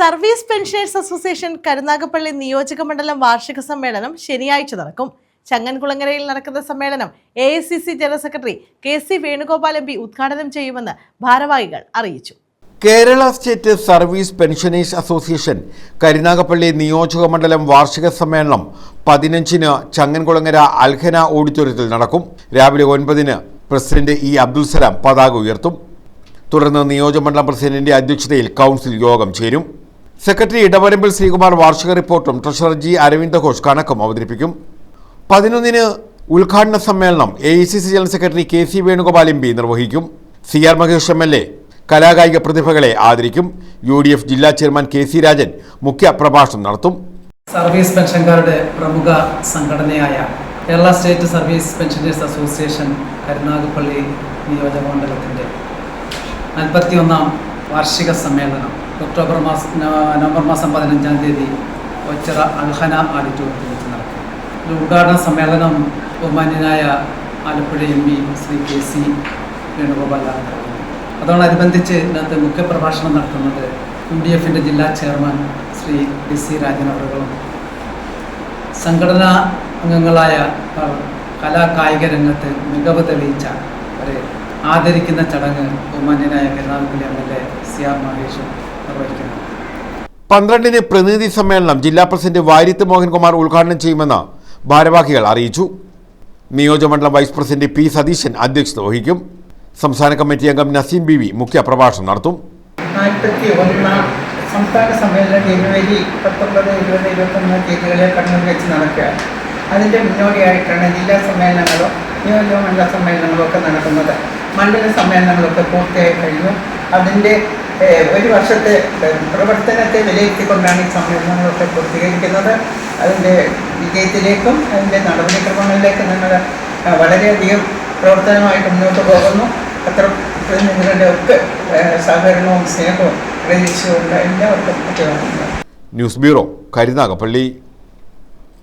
Service pensioners association Karunagappally നിയോജക മണ്ഡലം വാർഷിക സമ്മേളനം ശനിയാഴ്ച നടക്കും. ചങ്ങൻകുളങ്ങരയിൽ നടക്കുന്ന സമ്മേളനം A I C C general secretary K C Venugopal M P ഉദ്ഘാടനം ചെയ്യുമെന്ന് ഭാരവാഹികൾ അറിയിച്ചു. Kerala state service pensioners association Karunagappally നിയോജക മണ്ഡലം വാർഷിക സമ്മേളനം പതിനഞ്ചിന് ചങ്ങൻകുളങ്ങര അൽഹന ഓഡിറ്റോറിയത്തിൽ നടക്കും. രാവിലെ ഒൻപതിന് പ്രസിഡന്റ് ഇ അബ്ദുൽ സലാം പതാക ഉയർത്തും. തുടർന്ന് നിയോജകമണ്ഡലം പ്രസിഡന്റിന്റെ അധ്യക്ഷതയിൽ കൗൺസിൽ യോഗം ചേരും. സെക്രട്ടറി ഇടവരമ്പിൽ ശ്രീകുമാർ വാർഷിക റിപ്പോർട്ടും ട്രഷറർ ജി അരവിന്ദ ഘോഷ് കണക്കും അവതരിപ്പിക്കും. പതിനൊന്നിന് ഉദ്ഘാടന സമ്മേളനം A I C C general secretary K C Venugopal M P നിർവഹിക്കും. C R Mahesh M L A കലാകായിക പ്രതിഭകളെ ആദരിക്കും. യു ഡി എഫ് ജില്ലാ ചെയർമാൻ കെ സി രാജൻ മുഖ്യ പ്രഭാഷണം നടത്തും. സർവീസ് പെൻഷൻകാരുടെ പ്രമുഖ സംഘടനയായ Kerala state service pensioners association Karunagappally നിയോജക മണ്ഡലത്തിന്റെ നാൽപ്പത്തിയൊന്നാം വാർഷിക സമ്മേളനം. ഒക്ടോബർ മാസം നവംബർ മാസം പതിനഞ്ചാം തീയതി ഒച്ചറ അൽഹന ആഡിറ്റോറിയത്തിൽ വെച്ച് നടക്കും. ഉദ്ഘാടന സമ്മേളനം ബഹുമാന്യനായ Alappuzha M P Shri K C വേണുഗോപാലാണ് നടക്കുന്നത് അതോടനുബന്ധിച്ച് ഇതിനകത്ത് മുഖ്യപ്രഭാഷണം നടത്തുന്നത് യു ഡി എഫിന്റെ ജില്ലാ chairman Shri D C Rajan അവറുകളും സംഘടനാ അംഗങ്ങളായ കലാ കായിക രംഗത്ത് മികവ് തെളിയിച്ച ഒരു ആദരിക്കുന്ന ചടങ്ങ് ബഹുമാന്യനായ കരുണാകുലി M L A C R മഹേഷും പന്ത്രണ്ടിന് പ്രതിനിധി സമ്മേളനം ജില്ലാ പ്രസിഡന്റ് വാര്യത്ത് മോഹൻകുമാർ ഉദ്ഘാടനം ചെയ്യുമെന്ന് ഭാരവാഹികൾ അറിയിച്ചു. നിയോജകമണ്ഡലം വൈസ് പ്രസിഡന്റ് പി സതീശൻ അധ്യക്ഷത വഹിക്കും. സംസ്ഥാന കമ്മിറ്റി അംഗം നസീം ബി വി മുഖ്യ പ്രഭാഷണം നടത്തും. നാൽപ്പത്തി ഒന്നാം സംസ്ഥാന സമ്മേളനം ജനുവരി പത്തൊമ്പത് ഇരുപത് ഇരുപത്തൊന്ന് തീയതികളിൽ കണ്ണൂർ വെച്ച് നടക്കുക. അതിന്റെ മുന്നോടിയായിട്ടാണ് ജില്ലാ സമ്മേളനങ്ങളും നിയോജകമണ്ഡല സമ്മേളനങ്ങളും ഒക്കെ നടക്കുന്നത്. മണ്ഡല സമ്മേളനങ്ങളൊക്കെ പൂർത്തിയായി കഴിഞ്ഞു. അതിന്റെ ഒരു വർഷത്തെ പ്രവർത്തനത്തെ വിലയിരുത്തിക്കൊണ്ടാണ് ഈ സമ്മേളനങ്ങളൊക്കെ പൂർത്തീകരിക്കുന്നത്. അതിന്റെ വിജയത്തിലേക്കും അതിന്റെ നടപടിക്രമങ്ങളിലേക്കും ഞങ്ങൾ ഏഹ്, വളരെയധികം പ്രവർത്തനമായിട്ട് മുന്നോട്ട് പോകുന്നു. പത്ര പ്രതിനിധികളുടെ ഒക്കെ സഹകരണവും സ്നേഹവും പ്രതീക്ഷയും ഉണ്ട് എല്ലാവർക്കും ന്യൂസ് ബ്യൂറോ കരുനാഗപ്പള്ളി.